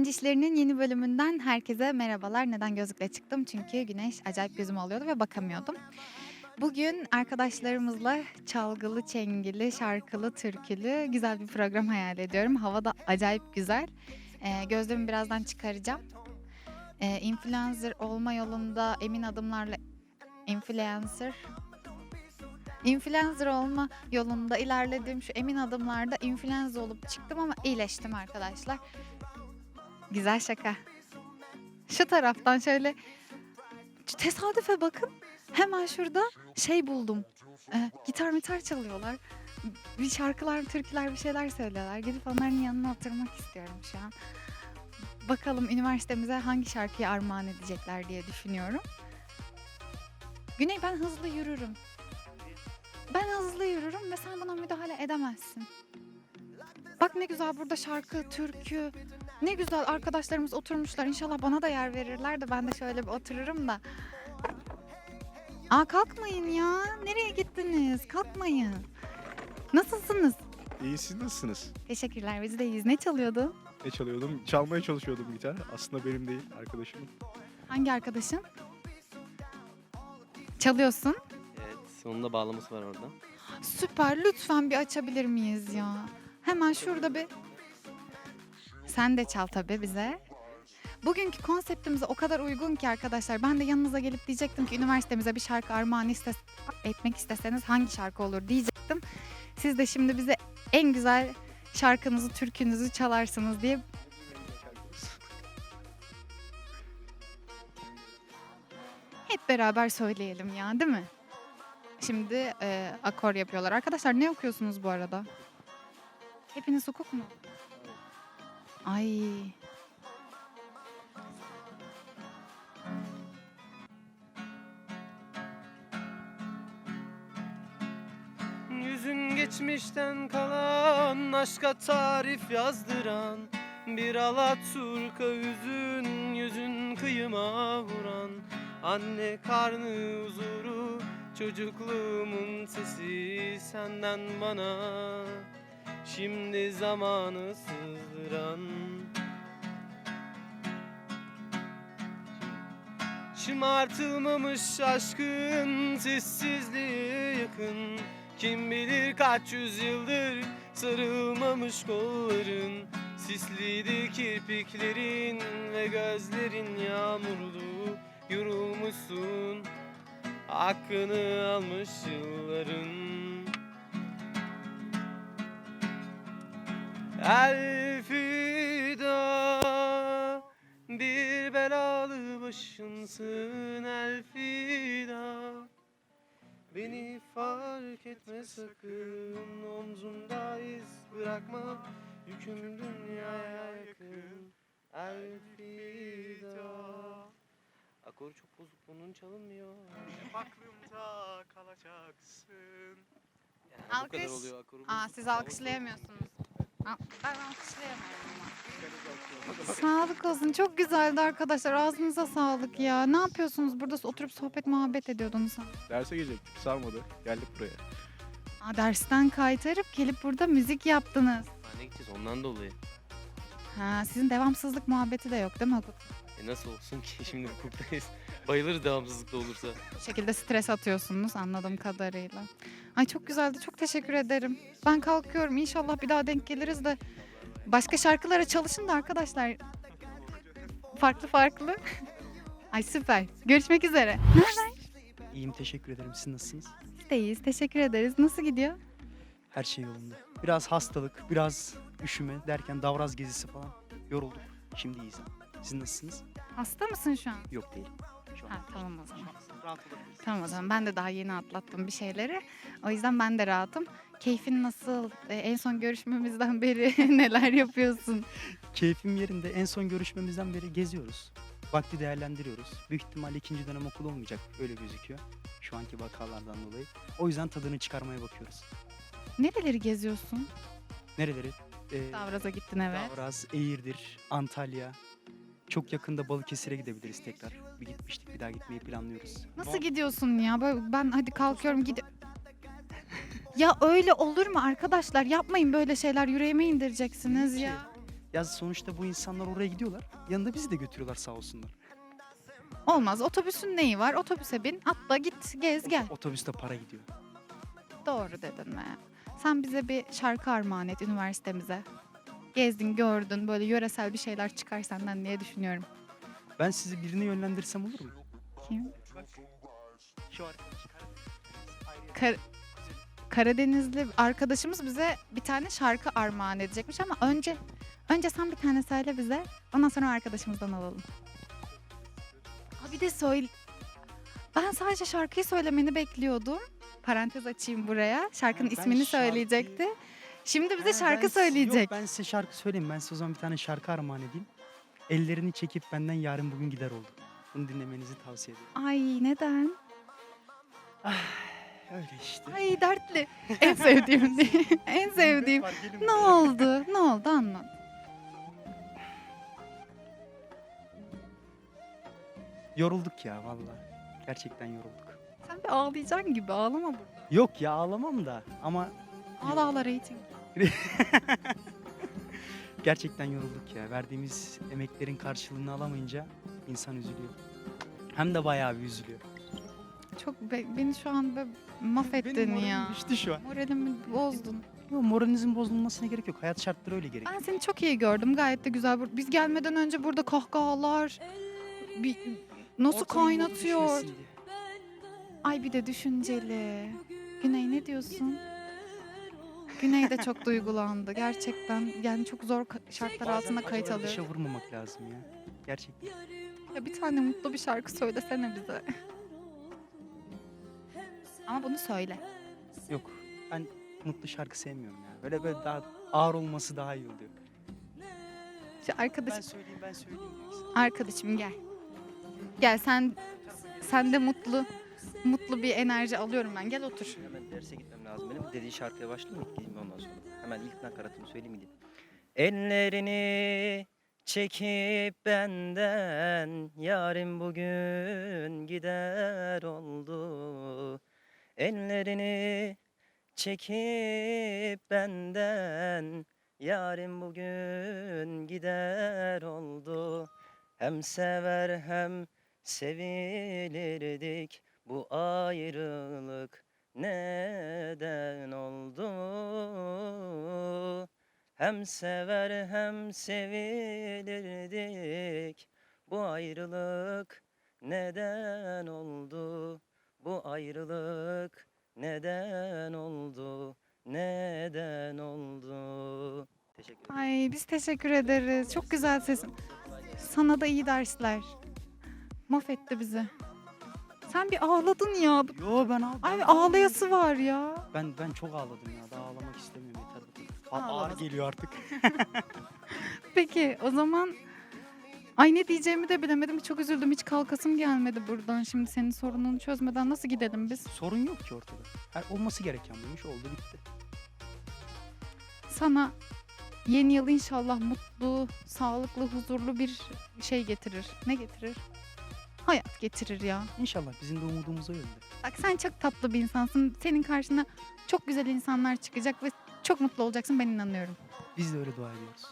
Öğrenci işlerinin yeni bölümünden herkese merhabalar. Neden gözlükle çıktım? Çünkü güneş acayip gözümü alıyordu ve bakamıyordum. Bugün arkadaşlarımızla çalgılı, çengili, şarkılı, türkülü güzel bir program hayal ediyorum. Hava da acayip güzel. Ee, gözlüğümü birazdan çıkaracağım. Ee, influencer olma yolunda emin adımlarla influencer influencer olma yolunda ilerlediğim şu emin adımlarda influencer olup çıktım ama iyileştim arkadaşlar. Güzel şaka. Şu taraftan şöyle tesadüfe bakın. Hemen şurada şey buldum. Ee, gitar mitar çalıyorlar. Bir şarkılar, türküler bir şeyler söylüyorlar. Gidip onların yanına oturmak istiyorum şu an. Bakalım üniversitemize hangi şarkıyı armağan edecekler diye düşünüyorum. Güney ben hızlı yürürüm. Ben hızlı yürürüm ve sen buna müdahale edemezsin. Bak ne güzel burada şarkı, türkü. Ne güzel arkadaşlarımız oturmuşlar. İnşallah bana da yer verirler de ben de şöyle bir otururum da. Aa kalkmayın ya. Nereye gittiniz? Kalkmayın. Nasılsınız? İyi siz nasılsınız? Teşekkürler biz de iyiyiz. Ne çalıyordu? Ne çalıyordum? Çalmaya çalışıyordum gitar. Aslında benim değil, arkadaşımın. Hangi arkadaşın? Çalıyorsun. Evet, sonunda bağlaması var orada. Süper. Lütfen bir açabilir miyiz ya? Hemen şurada bir... Sen de çal tabii bize. Bugünkü konseptimize o kadar uygun ki arkadaşlar. Ben de yanınıza gelip diyecektim ki üniversitemize bir şarkı armağan iste etmek isteseniz hangi şarkı olur diyecektim. Siz de şimdi bize en güzel şarkınızı, türkünüzü çalarsınız diye hep beraber söyleyelim ya değil mi? Şimdi e, akor yapıyorlar. Arkadaşlar ne okuyorsunuz bu arada? Hepiniz hukuk mu? Ay. Yüzün geçmişten kalan aşka tarif yazdıran Bir alaturka yüzün yüzün kıyıma vuran. Anne karnı huzuru çocukluğumun sesi senden bana. Şimdi zamanı sızdıran Şımartılmamış aşkın sessizliğe yakın. Kim bilir kaç yüzyıldır sarılmamış kolların. Sisliydi kirpiklerin ve gözlerin yağmurlu. Yorulmuşsun hakkını almış yılların. Elfida bir belalı başınsın Elfida Beni fark etme sakın Omzumda iz bırakma Yüküm dünyaya yakın Elfida Akoru çok bozuk bunun çalınmıyor Aklımda kalacaksın. yani bu kadar Alkış. oluyor akoru Aa bozuk. siz alkışlayamıyorsunuz. Aa, Ben alkışlayamıyorum ama. Sağlık olsun. Çok güzeldi arkadaşlar. Ağzınıza sağlık ya. Ne yapıyorsunuz? Burada oturup sohbet muhabbet ediyordunuz. Derse gelecektik, sarmadı. Geldik buraya. Aa, dersten kaytarıp gelip burada müzik yaptınız. Hastaneye gideceğiz ondan dolayı Ha, sizin devamsızlık muhabbeti de yok değil mi hukuk? E nasıl olsun ki şimdi hukuktayız Bayılırız devamsızlıkta olursa Bu şekilde stres atıyorsunuz anladığım kadarıyla. Ay çok güzeldi. Çok teşekkür ederim. Ben kalkıyorum. İnşallah bir daha denk geliriz de başka şarkılara çalışın da arkadaşlar. Farklı farklı. Ay süper. Görüşmek üzere. Nereden? İyiyim teşekkür ederim. Siz nasılsınız? Biz de iyiyiz. Teşekkür ederiz. Nasıl gidiyor? Her şey yolunda. Biraz hastalık, biraz üşüme derken davraz gezisi falan. Yorulduk. Şimdi iyiyiz. Siz nasılsınız? Hasta mısın şu an? Yok değil. Şu an. Ha, tamam o zaman. Rahat olabiliriz. Tamam o zaman. Ben de daha yeni atlattım bir şeyleri. O yüzden ben de rahatım. Keyfin nasıl? Ee, en son görüşmemizden beri neler yapıyorsun? Keyfim yerinde. En son görüşmemizden beri geziyoruz. Vakti değerlendiriyoruz. Büyük ihtimalle ikinci dönem okul olmayacak. Öyle gözüküyor. Şu anki vakalardan dolayı. O yüzden tadını çıkarmaya bakıyoruz. Nereleri geziyorsun? Nereleri? Ee, Davraz'a gittin evet. Davraz, Eğirdir, Antalya. Çok yakında Balıkesir'e gidebiliriz tekrar. Bir gitmiştik, bir daha gitmeyi planlıyoruz. Nasıl gidiyorsun ya? Böyle ben hadi kalkıyorum gidi. ya öyle olur mu arkadaşlar? Yapmayın böyle şeyler. Yüreğime indireceksiniz ya. Ya sonuçta bu insanlar oraya gidiyorlar. Yanında bizi de götürüyorlar sağ olsunlar. Olmaz. Otobüsün neyi var? Otobüse bin, atla git, gez gel. Otobüste para gidiyor. Doğru dedin mi? Sen bize bir şarkı armağan et üniversitemize. Gezdin, gördün, böyle yöresel bir şeyler çıkar senden diye düşünüyorum. Ben sizi birine yönlendirsem olur mu? Kim? Kar- Karadenizli arkadaşımız bize bir tane şarkı armağan edecekmiş ama önce önce sen bir tane söyle bize. Ondan sonra arkadaşımızdan alalım. Ha bir de söyle. Ben sadece şarkıyı söylemeni bekliyordum. Parantez açayım buraya. Şarkının Ha, ben ismini şarkıyı- söyleyecekti. Şimdi bize şarkı söyleyecek. Yok ben size şarkı söyleyeyim. Ben size o zaman bir tane şarkı armağan edeyim. Ellerini çekip benden yarın bugün gider oldu. Bunu dinlemenizi tavsiye ederim. Ay neden? Öyle işte. Ay dertli. En sevdiğim değil. en sevdiğim. Ne oldu? Ne oldu anlat. Yorulduk ya valla. Gerçekten yorulduk. Sen bir ağlayacaksın gibi ağlama burada. Yok ya ağlamam da ama Ağla ağla reyting. gerçekten yorulduk ya. Verdiğimiz emeklerin karşılığını alamayınca insan üzülüyor. Hem de bayağı bir üzülüyor. Çok be- beni şu an böyle mahvettin Benim moralim ya. düştü şu an. Moralimi bozdun. Yok moralinizin bozulmasına gerek yok. Hayat şartları öyle gerek. Ben seni çok iyi gördüm. Gayet de güzel. Bur- Biz gelmeden önce burada kahkahalar. Bir, nasıl Ortamın modu kaynatıyor. düşmesin diye. Ay bir de düşünceli. Güney ne diyorsun? Güney de çok duygulandı. Gerçekten yani çok zor şartlar altında kayıt Acıları alıyor. Dışa vurmamak lazım ya. Gerçekten. Ya bir tane mutlu bir şarkı söylesene bize. Ama bunu söyle. Yok. Ben mutlu şarkı sevmiyorum ya. Böyle böyle daha ağır olması daha iyi oluyor. Şu arkadaşım, Ben söyleyeyim ben söyleyeyim diyorsun. arkadaşım gel. Gel sen sen de mutlu mutlu bir enerji alıyorum ben. Gel otur. Hemen derse gitmem lazım benim. Dediği şarkıya başlayayım mı? Gideyim ondan sonra. Hemen ilk nakaratımı söyleyeyim gideyim. Ellerini çekip benden Yarim bugün gider oldu. Ellerini çekip benden Yarim bugün gider oldu. Hem sever hem sevilirdik. Bu ayrılık neden oldu? Hem sever hem sevilirdik. Bu ayrılık neden oldu? Bu ayrılık neden oldu? Neden oldu? Teşekkür. Ay biz teşekkür ederiz. Çok güzel sesin. Sana da iyi dersler. Mahvetti bizi. Sen bir ağladın ya. Yo ben ağ- Ay ağlayası var ya. Ben ben çok ağladım ya. Daha ağlamak istemiyorum yeter bu kadar. A- Ağlama. Ağır geliyor artık. Peki o zaman Ay ne diyeceğimi de bilemedim. Çok üzüldüm. Hiç kalkasım gelmedi buradan. Şimdi senin sorununu çözmeden nasıl gidelim biz? Sorun yok ki ortada. Her olması gereken buymuş oldu bitti. Sana yeni yıl inşallah mutlu, sağlıklı, huzurlu bir şey getirir. Ne getirir? Hayat getirir ya. İnşallah bizim de umudumuz o yönde. Bak sen çok tatlı bir insansın. Senin karşına çok güzel insanlar çıkacak ve çok mutlu olacaksın ben inanıyorum. Biz de öyle dua ediyoruz.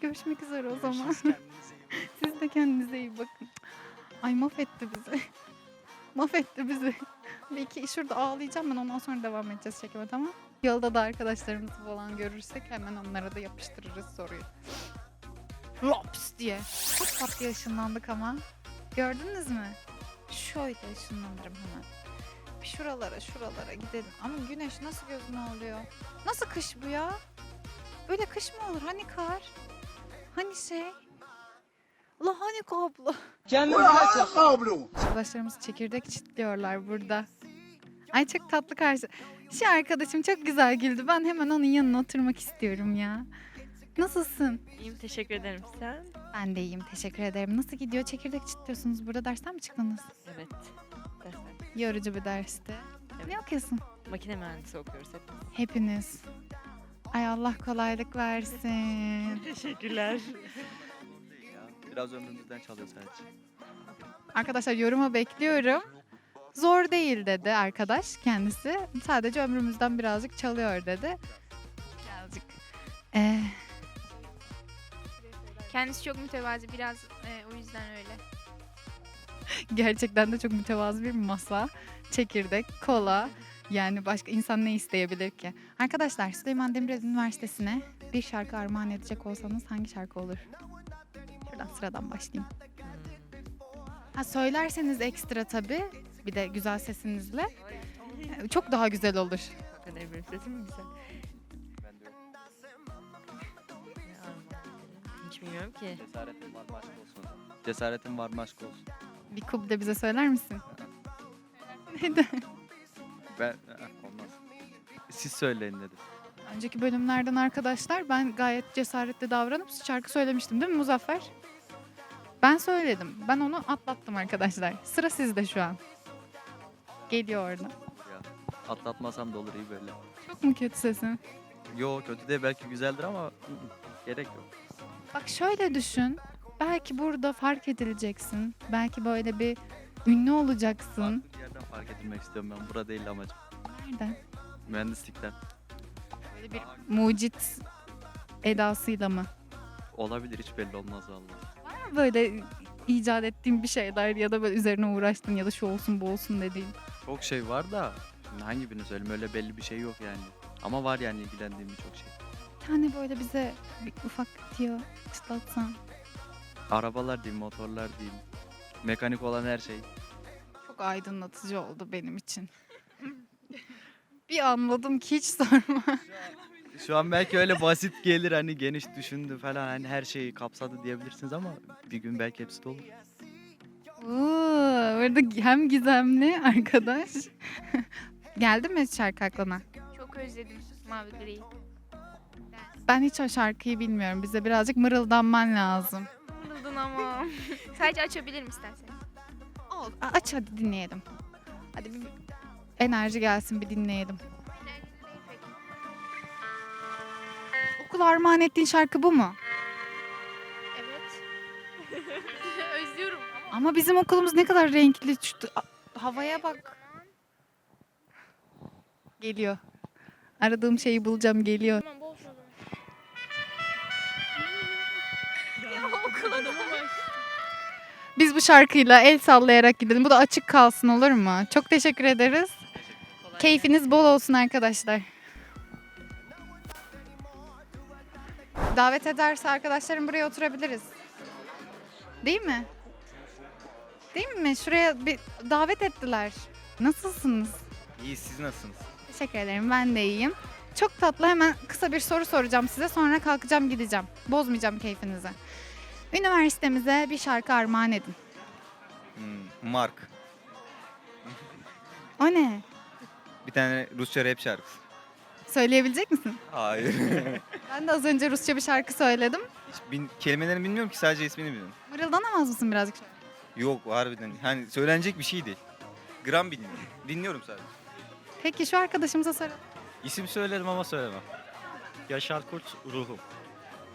Görüşmek üzere o zaman. Görüşürüz, kendinize iyi bakın. Siz de kendinize iyi bakın. Ay mahvetti bizi. mahvetti bizi. Bir iki şurada ağlayacağım ben ondan sonra devam edeceğiz çekime tamam Yolda da arkadaşlarımızı falan görürsek hemen onlara da yapıştırırız soruyu. Lops diye. Çok tatlı ışınlandık ama. Gördünüz mü? Şöyle ışınlanırım hemen. Bir şuralara şuralara gidelim. Ama güneş nasıl gözüme alıyor? Nasıl kış bu ya? Böyle kış mı olur? Hani kar? Hani şey? La hani kablo? Arkadaşlarımız çekirdek çitliyorlar burada. Ay çok tatlı karşı. Şu arkadaşım çok güzel güldü. Ben hemen onun yanına oturmak istiyorum ya. Nasılsın? İyiyim teşekkür ederim. Sen? Ben de iyiyim. Teşekkür ederim. Nasıl gidiyor? Çekirdek çitliyorsunuz. Burada dersten mi çıktınız? Evet. Dersen. Yorucu bir dersti. Evet. Ne okuyorsun? Makine mühendisi okuyoruz hep. Hepiniz. Ay Allah kolaylık versin. Teşekkürler. Biraz ömrümüzden çalıyor sadece. Arkadaşlar yoruma bekliyorum. Zor değil dedi arkadaş kendisi. Sadece ömrümüzden birazcık çalıyor dedi. Birazcık. Ee, Kendisi çok mütevazi biraz e, o yüzden öyle. Gerçekten de çok mütevazı bir masa. Çekirdek, kola. Yani başka insan ne isteyebilir ki? Arkadaşlar Süleyman Demirel Üniversitesi'ne bir şarkı armağan edecek olsanız hangi şarkı olur? Şuradan sıradan başlayayım. Ha söylerseniz ekstra tabii. Bir de güzel sesinizle. Çok daha güzel olur. Kadar benim sesim mi güzel? Bilmiyorum ki. Cesaretim var mı aşk olsun. Cesaretim var mı aşk olsun. Bir kub de bize söyler misin? Neden? Ben Aa, olmaz. Siz söyleyin dedim. Önceki bölümlerden arkadaşlar ben gayet cesaretli davranıp şarkı söylemiştim değil mi Muzaffer? Ben söyledim. Ben onu atlattım arkadaşlar. Sıra sizde şu an. Geliyor orada. Ya, atlatmasam da olur iyi böyle. Çok mu kötü sesim? Yo kötü de belki güzeldir ama gerek yok. Bak şöyle düşün. Belki burada fark edileceksin. Belki böyle bir ünlü olacaksın. Farklı bir yerden fark edilmek istiyorum ben. Burada değil amacım. Nereden? Mühendislikten. Böyle bir mucit edasıyla mı? Olabilir hiç belli olmaz vallahi. Var mı böyle icat ettiğin bir şeyler ya da böyle üzerine uğraştın ya da şu olsun bu olsun dediğin? Çok şey var da şimdi hangi birini söyleyeyim öyle belli bir şey yok yani. Ama var yani ilgilendiğim birçok şey. Tane böyle bize bir ufak diyor çıtlatsan. Arabalar diyeyim, motorlar diyeyim. Mekanik olan her şey. Çok aydınlatıcı oldu benim için. bir anladım ki hiç sorma. Şu an belki öyle basit gelir hani geniş düşündü falan hani her şeyi kapsadı diyebilirsiniz ama bir gün belki hepsi de olur. Oo, burada hem gizemli arkadaş. Geldi mi şarkı aklına? Çok özledim Mavi Gri. Ben hiç o şarkıyı bilmiyorum. Bize birazcık mırıldanman lazım. Mırıldın ama. Sadece açabilirim istersen. Ol, a- aç hadi dinleyelim. Hadi bir enerji gelsin bir dinleyelim. Okul armağan ettiğin şarkı bu mu? Evet. Özlüyorum ama. Ama bizim okulumuz ne kadar renkli. Şu a- havaya bak. Geliyor. Aradığım şeyi bulacağım geliyor. Tamam bol. Biz bu şarkıyla el sallayarak gidelim. Bu da açık kalsın olur mu? Çok teşekkür ederiz. Keyfiniz bol olsun arkadaşlar. Davet ederse arkadaşlarım buraya oturabiliriz. Değil mi? Değil mi? Şuraya bir davet ettiler. Nasılsınız? İyi siz nasılsınız? Teşekkür ederim. Ben de iyiyim. Çok tatlı. Hemen kısa bir soru soracağım size. Sonra kalkacağım gideceğim. Bozmayacağım keyfinizi. Üniversitemize bir şarkı armağan edin. Hmm, Mark. O ne? Bir tane Rusça rap şarkısı. Söyleyebilecek misin? Hayır. Ben de az önce Rusça bir şarkı söyledim. Hiç bin, kelimelerini bilmiyorum ki sadece ismini biliyorum. Mırıldanamaz mısın birazcık? Yok harbiden. Hani söylenecek bir şey değil. Gram bilmiyorum. Dinliyorum sadece. Peki şu arkadaşımıza soralım. İsim söylerim ama söylemem. Yaşar Kurt ruhum.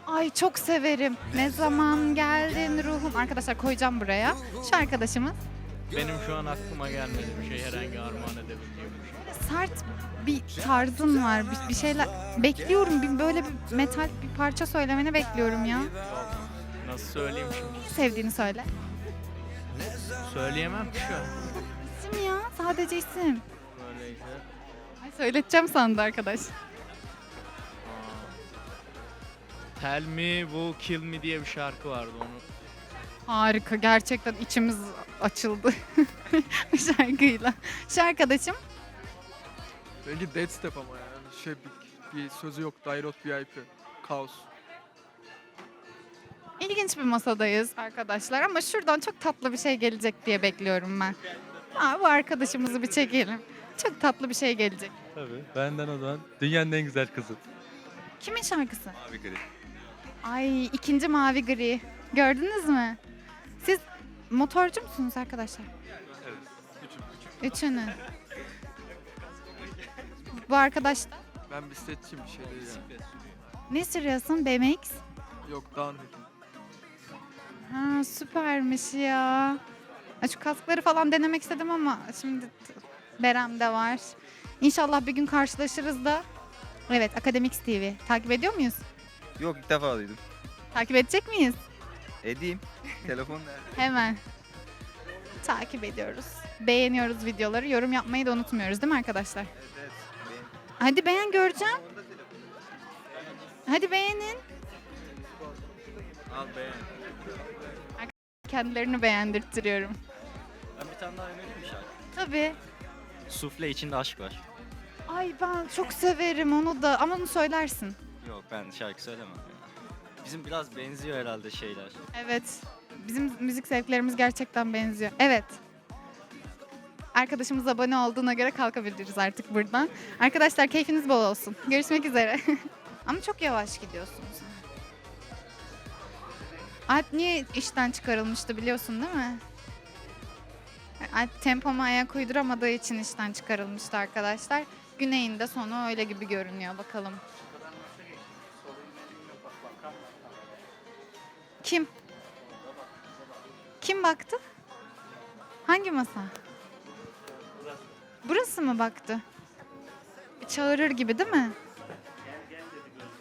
Ay çok severim. Ne zaman geldin ruhum. Arkadaşlar koyacağım buraya. Şu arkadaşımız Benim şu an aklıma gelmedi bir şey herhangi armağan edebileceğim bir şey. sert bir tarzın var. Bir, bir şeyler bekliyorum. Bir, böyle bir metal bir parça söylemeni bekliyorum ya. Nasıl söyleyeyim şimdi? Sevdiğini söyle. Söyleyemem ki şu an. İsim ya. Sadece isim. Öyleyse. Ay söyleteceğim sandı arkadaş. Tell Me Who Kill Me diye bir şarkı vardı onu. Harika. Gerçekten içimiz açıldı. Bu şarkıyla. Şu arkadaşım Belki Dead Step ama yani. Şey bir, bir sözü yok. Dairot VIP. Kaos. İlginç bir masadayız arkadaşlar ama şuradan çok tatlı bir şey gelecek diye bekliyorum ben. Aa, bu arkadaşımızı bir çekelim. Çok tatlı bir şey gelecek. Tabii. Benden o zaman dünyanın en güzel kızı. Kimin şarkısı? Mavi gri. Ay ikinci mavi gri. Gördünüz mü? Siz motorcu musunuz arkadaşlar? Üçünü. Bu arkadaş da- Ben bisikletçiyim bir şey değil yani. ne sürüyorsun? BMX? Yok downhill. Ha süpermiş ya. Ya Şu kaskları falan denemek istedim ama şimdi t- Berem'de var. İnşallah bir gün karşılaşırız da. Evet Akademik TV. Takip ediyor muyuz? Yok ilk defa duydum. Takip edecek miyiz? Edeyim. Telefon nerede? Hemen. Takip ediyoruz. Beğeniyoruz videoları. Yorum yapmayı da unutmuyoruz değil mi arkadaşlar? Evet evet. Benim. Hadi beğen göreceğim. Telefon. Hadi beğenin. Al beğen. Kendilerini beğendirtiyorum. Ben bir tane daha mi şarkı? Tabii. Sufle içinde aşk var. Ay ben çok severim onu da ama onu söylersin. Yok ben şarkı söylemem. Bizim biraz benziyor herhalde şeyler. Evet. Bizim müzik zevklerimiz gerçekten benziyor. Evet. Arkadaşımız abone olduğuna göre kalkabiliriz artık buradan. Arkadaşlar keyfiniz bol olsun. Görüşmek üzere. Ama çok yavaş gidiyorsunuz. Alp niye işten çıkarılmıştı biliyorsun değil mi? Alp tempoma ayak uyduramadığı için işten çıkarılmıştı arkadaşlar. Güney'in de sonu öyle gibi görünüyor bakalım. Kim? Kim baktı? Hangi masa? Burası mı baktı? Çağırır gibi değil mi?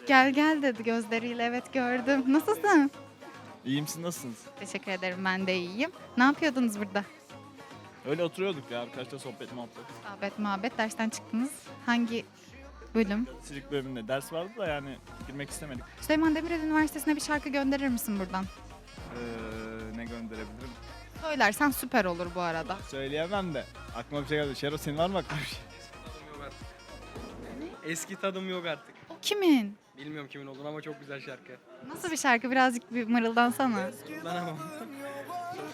Gel gel dedi gözleriyle evet gördüm. Nasılsın? İyiyim siz nasılsınız? Teşekkür ederim ben de iyiyim. Ne yapıyordunuz burada? Öyle oturuyorduk ya arkadaşlar sohbet muhabbet. Sohbet muhabbet dersten çıktınız. Hangi bölüm? Silik bölümünde ders vardı da yani girmek istemedik. Süleyman Demirel Üniversitesi'ne bir şarkı gönderir misin buradan? Ee, ne gönderebilirim? Söylersen süper olur bu arada. Söyleyemem de. Aklıma bir şey geldi. Şero senin var mı aklına bir şey? Eski tadım yok artık. O kimin? Bilmiyorum kimin olduğunu ama çok güzel şarkı. Nasıl bir şarkı? Birazcık bir mırıldansana. Kullanamam.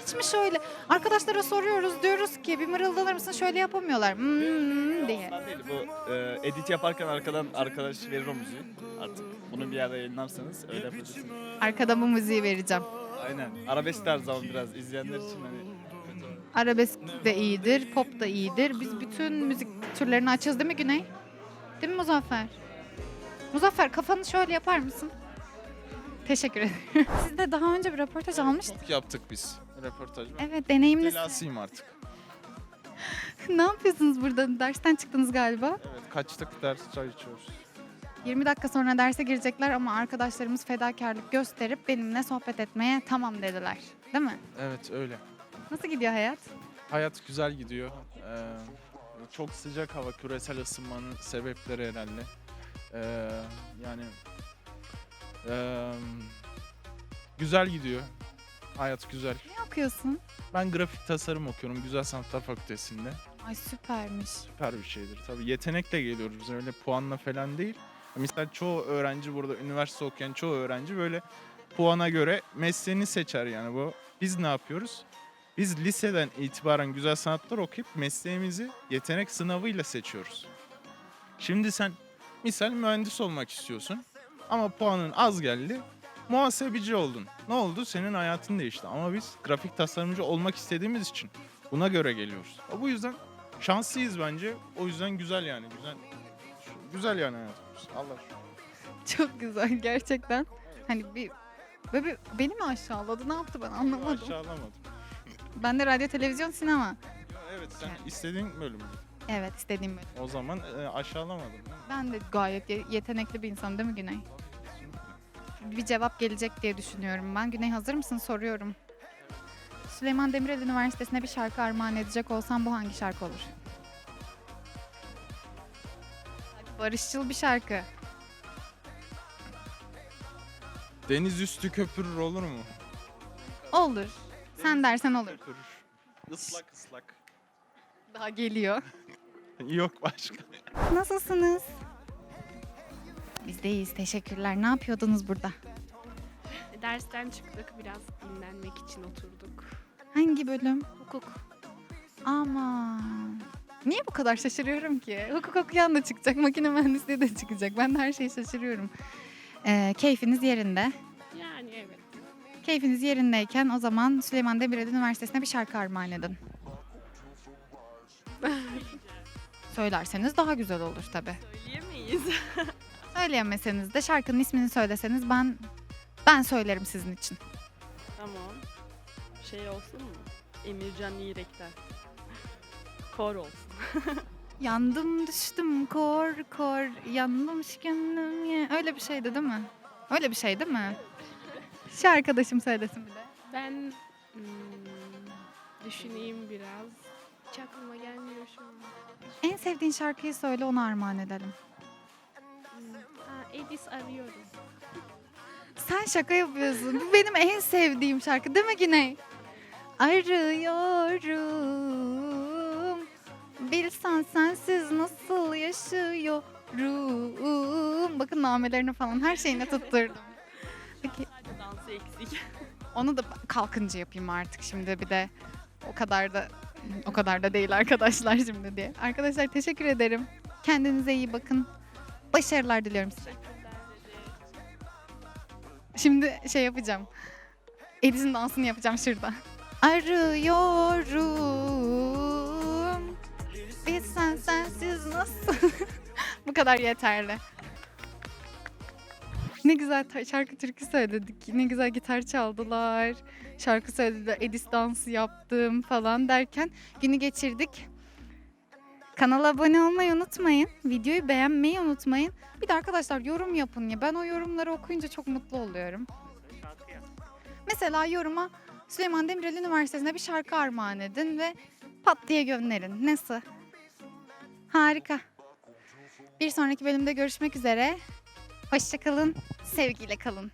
Hiç mi şöyle? Arkadaşlara soruyoruz diyoruz ki bir mırıldanır mısın? Şöyle yapamıyorlar. Hmm diye. Ondan değil bu e, edit yaparken arkadan arkadaş verir o müziği. Artık bunu bir yerde yayınlarsanız öyle yapabilirsiniz. Arkada bu müziği vereceğim. Aynen. Arabesk tarzı ama biraz izleyenler için hani Arabesk de iyidir, pop da iyidir. Biz bütün müzik türlerini açığız değil mi Güney? Değil mi Muzaffer? Muzaffer kafanı şöyle yapar mısın? Teşekkür ederim. Siz de daha önce bir röportaj almıştınız. yaptık biz. Röportaj. Evet deneyimlisiniz. Telasıyım artık. ne yapıyorsunuz burada? Dersten çıktınız galiba. Evet kaçtık ders çay içiyoruz. 20 dakika sonra derse girecekler ama arkadaşlarımız fedakarlık gösterip benimle sohbet etmeye tamam dediler. Değil mi? Evet öyle. Nasıl gidiyor hayat? Hayat güzel gidiyor. Ee, çok sıcak hava, küresel ısınmanın sebepleri herhalde. Ee, yani ee, güzel gidiyor. Hayat güzel. Okuyorsun? Ben grafik tasarım okuyorum Güzel Sanatlar Fakültesi'nde. Ay süpermiş. Süper bir şeydir. Tabii yetenekle geliyoruz biz öyle puanla falan değil. Mesela çoğu öğrenci burada üniversite okuyan çoğu öğrenci böyle puana göre mesleğini seçer yani bu. Biz ne yapıyoruz? Biz liseden itibaren güzel sanatlar okuyup mesleğimizi yetenek sınavıyla seçiyoruz. Şimdi sen misal mühendis olmak istiyorsun ama puanın az geldi. Muhasebeci oldun. Ne oldu? Senin hayatın değişti. Ama biz grafik tasarımcı olmak istediğimiz için buna göre geliyoruz. Bu yüzden şanslıyız bence. O yüzden güzel yani. Güzel güzel yani hayatımız. Allah şükür. Çok güzel gerçekten. Hani bir böyle bir, beni mi aşağıladı? Ne yaptı ben anlamadım. Aşağılamadım. Ben de radyo, televizyon, sinema. Ya Evet sen istediğin bölüm. Evet istediğim bölüm. O zaman e, aşağılamadım. Ben de gayet ye- yetenekli bir insanım değil mi Güney? Bir cevap gelecek diye düşünüyorum ben. Güney hazır mısın? Soruyorum. Süleyman Demirel Üniversitesi'ne bir şarkı armağan edecek olsam bu hangi şarkı olur? Barışçıl bir şarkı. Deniz üstü köpürür olur mu? Olur. Sen dersen olur. Köpürür. Islak ıslak. Daha geliyor. Yok başka. Nasılsınız? Biz de iyiyiz. Teşekkürler. Ne yapıyordunuz burada? Dersten çıktık biraz dinlenmek için oturduk. Hangi bölüm? Hukuk. Aman. Niye bu kadar şaşırıyorum ki? Hukuk okuyan da çıkacak, makine mühendisliği de çıkacak. Ben de her şeye şaşırıyorum. Ee, keyfiniz yerinde. Yani evet. Keyfiniz yerindeyken o zaman Süleyman Demirel Üniversitesi'ne bir şarkı armağan edin. Söylerseniz daha güzel olur tabii. Söyleyemeyiz. Söyleyemeseniz de şarkının ismini söyleseniz ben ben söylerim sizin için. Tamam. Şey olsun mu? Emircan Yiğrek'ten. Kor olsun. Yandım düştüm kor kor yandım gönlüm ye. Öyle bir şeydi değil mi? Öyle bir şey değil mi? Şu arkadaşım söylesin bir de. Ben hmm, düşüneyim biraz. Hiç aklıma gelmiyor şu an. En sevdiğin şarkıyı söyle onu armağan edelim. Ha, Edis arıyorum. Sen şaka yapıyorsun. Bu benim en sevdiğim şarkı değil mi Güney? Arıyorum. Bilsen sensiz nasıl yaşıyorum. Bakın namelerini falan her şeyini tutturdum. Peki Dansı eksik. onu da kalkınca yapayım artık şimdi bir de. O kadar da o kadar da değil arkadaşlar şimdi diye. Arkadaşlar teşekkür ederim. Kendinize iyi bakın. Başarılar diliyorum size. Şimdi şey yapacağım. Edis'in dansını yapacağım şurada. Arıyorum. Bir sen sensiz nasıl? Bu kadar yeterli. Ne güzel şarkı türkü söyledik. Ne güzel gitar çaldılar. Şarkı söylediler. Edis dansı yaptım falan derken günü geçirdik. Kanala abone olmayı unutmayın. Videoyu beğenmeyi unutmayın. Bir de arkadaşlar yorum yapın ya. Ben o yorumları okuyunca çok mutlu oluyorum. Mesela yoruma Süleyman Demirel Üniversitesi'ne bir şarkı armağan edin ve pat diye gönderin. Nasıl? Harika. Bir sonraki bölümde görüşmek üzere. Hoşçakalın. Sevgiyle kalın.